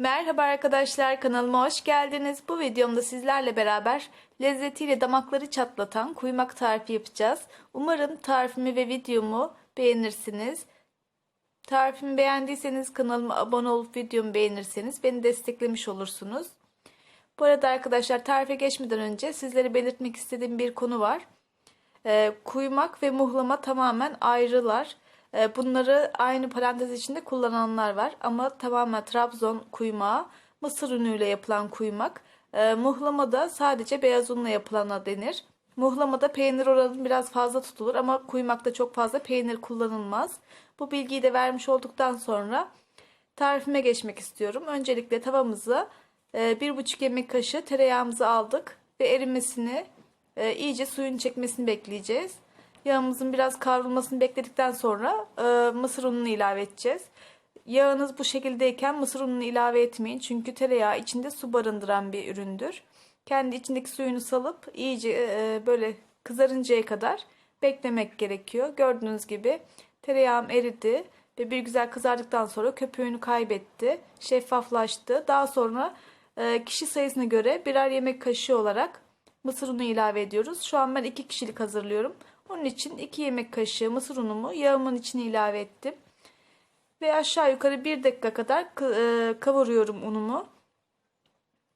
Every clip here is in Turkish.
Merhaba arkadaşlar kanalıma hoş geldiniz. Bu videomda sizlerle beraber lezzetiyle damakları çatlatan kuymak tarifi yapacağız. Umarım tarifimi ve videomu beğenirsiniz. Tarifimi beğendiyseniz kanalıma abone olup videomu beğenirseniz beni desteklemiş olursunuz. Bu arada arkadaşlar tarife geçmeden önce sizlere belirtmek istediğim bir konu var. Ee, kuymak ve muhlama tamamen ayrılar. Ee, bunları aynı parantez içinde kullananlar var ama tamamen Trabzon kuymağı mısır unuyla yapılan kuymak. Ee, muhlama da sadece beyaz unla yapılana denir. Muhlamada peynir oranı biraz fazla tutulur ama kuymakta çok fazla peynir kullanılmaz. Bu bilgiyi de vermiş olduktan sonra tarifime geçmek istiyorum. Öncelikle tavamıza e, bir buçuk yemek kaşığı tereyağımızı aldık ve erimesini e, iyice suyun çekmesini bekleyeceğiz. Yağımızın biraz kavrulmasını bekledikten sonra e, mısır ununu ilave edeceğiz. Yağınız bu şekildeyken mısır ununu ilave etmeyin. Çünkü tereyağı içinde su barındıran bir üründür. Kendi içindeki suyunu salıp iyice e, böyle kızarıncaya kadar beklemek gerekiyor. Gördüğünüz gibi tereyağım eridi ve bir güzel kızardıktan sonra köpüğünü kaybetti. Şeffaflaştı. Daha sonra e, kişi sayısına göre birer yemek kaşığı olarak mısır unu ilave ediyoruz. Şu an ben iki kişilik hazırlıyorum. Onun için 2 yemek kaşığı mısır unumu yağımın içine ilave ettim. Ve aşağı yukarı 1 dakika kadar e, kavuruyorum unumu.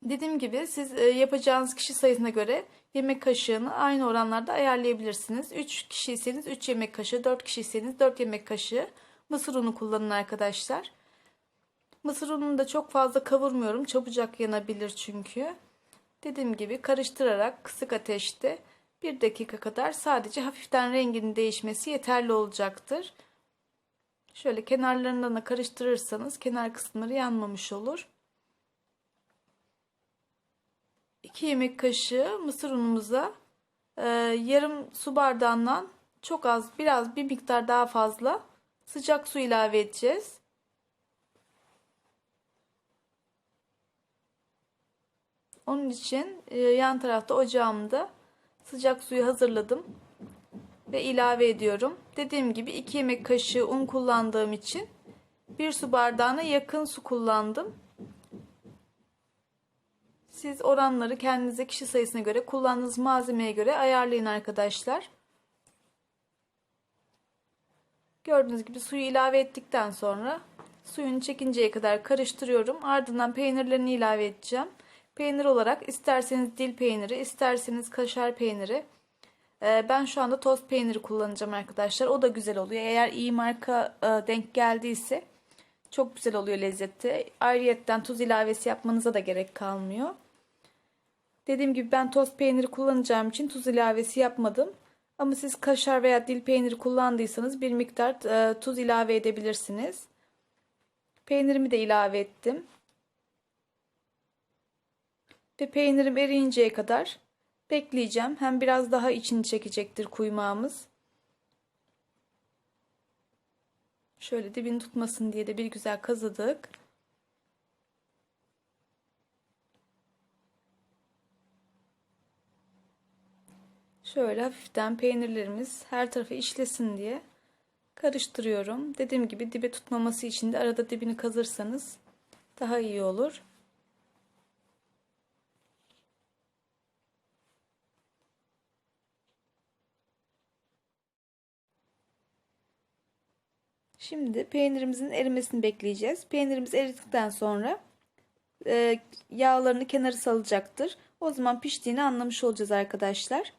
Dediğim gibi siz e, yapacağınız kişi sayısına göre yemek kaşığını aynı oranlarda ayarlayabilirsiniz. 3 kişiyseniz 3 yemek kaşığı, 4 kişiyseniz 4 yemek kaşığı mısır unu kullanın arkadaşlar. Mısır ununu da çok fazla kavurmuyorum. Çabucak yanabilir çünkü. Dediğim gibi karıştırarak kısık ateşte 1 dakika kadar sadece hafiften renginin değişmesi yeterli olacaktır. Şöyle kenarlarından da karıştırırsanız kenar kısımları yanmamış olur. 2 yemek kaşığı mısır unumuza e, yarım su bardağından çok az biraz bir miktar daha fazla sıcak su ilave edeceğiz. Onun için e, yan tarafta ocağımda sıcak suyu hazırladım ve ilave ediyorum. Dediğim gibi 2 yemek kaşığı un kullandığım için 1 su bardağına yakın su kullandım. Siz oranları kendinize kişi sayısına göre kullandığınız malzemeye göre ayarlayın arkadaşlar. Gördüğünüz gibi suyu ilave ettikten sonra suyunu çekinceye kadar karıştırıyorum. Ardından peynirlerini ilave edeceğim. Peynir olarak isterseniz dil peyniri, isterseniz kaşar peyniri. Ee, ben şu anda toz peyniri kullanacağım arkadaşlar. O da güzel oluyor. Eğer iyi marka e, denk geldiyse çok güzel oluyor lezzeti. Ayrıyetten tuz ilavesi yapmanıza da gerek kalmıyor. Dediğim gibi ben toz peyniri kullanacağım için tuz ilavesi yapmadım. Ama siz kaşar veya dil peyniri kullandıysanız bir miktar e, tuz ilave edebilirsiniz. Peynirimi de ilave ettim. Ve peynirim eriyinceye kadar bekleyeceğim. Hem biraz daha içini çekecektir kuymağımız. Şöyle dibini tutmasın diye de bir güzel kazıdık. Şöyle hafiften peynirlerimiz her tarafa işlesin diye karıştırıyorum. Dediğim gibi dibe tutmaması için de arada dibini kazırsanız daha iyi olur. Şimdi peynirimizin erimesini bekleyeceğiz. Peynirimiz eridikten sonra e, yağlarını kenarı salacaktır. O zaman piştiğini anlamış olacağız arkadaşlar.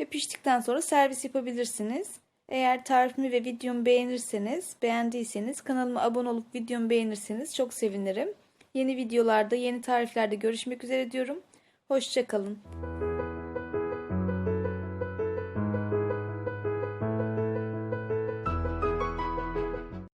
Ve piştikten sonra servis yapabilirsiniz. Eğer tarifimi ve videomu beğenirseniz, beğendiyseniz kanalıma abone olup videomu beğenirseniz çok sevinirim. Yeni videolarda, yeni tariflerde görüşmek üzere diyorum. Hoşçakalın.